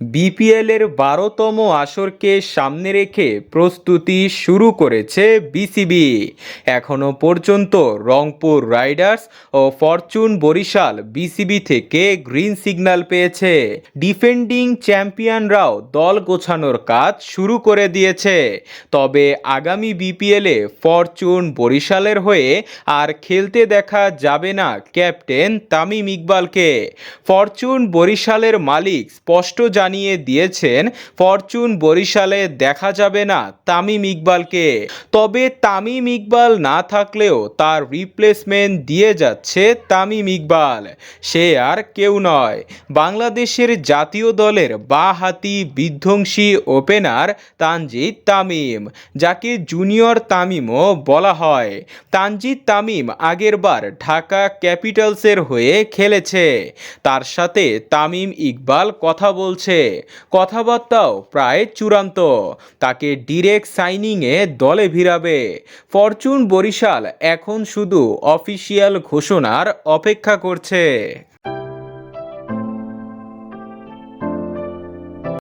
বিপিএলের বারোতম আসরকে সামনে রেখে প্রস্তুতি শুরু করেছে বিসিবি। এখনও পর্যন্ত রংপুর রাইডার্স ও ফরচুন বরিশাল বিসিবি থেকে গ্রিন সিগন্যাল পেয়েছে। ডিফেন্ডিং চ্যাম্পিয়নরাও দল গোছানোর কাজ শুরু করে দিয়েছে। তবে আগামী বিপিএলে ফরচুন বরিশালের হয়ে আর খেলতে দেখা যাবে না ক্যাপ্টেন তামিম ইকবালকে। ফরচুন বরিশালের মালিক স্পষ্ট জানিয়ে দিয়েছেন, ফরচুন বরিশালে দেখা যাবে না তামিম ইকবালকে। তবে তামিম ইকবাল না থাকলেও তার রিপ্লেসমেন্ট দিয়ে যাচ্ছে তামিম ইকবাল। সে আর কেউ নয়। বাংলাদেশের জাতীয় দলের বা হাতি বিধ্বংসী ওপেনার তানজিদ তামিম, যাকে জুনিয়র তামিমও বলা হয়। তানজিদ তামিম আগেরবার ঢাকা ক্যাপিটালসের হয়ে খেলেছে। তার সাথে তামিম ইকবাল কথা বলছে। কথাবার্তাও প্রায় চূড়ান্ত। তাকে ডিরেক্ট সাইনিংয়ে দলে ভিড়াবে। ফরচুন বরিশাল এখন শুধু অফিসিয়াল ঘোষণার অপেক্ষা করছে।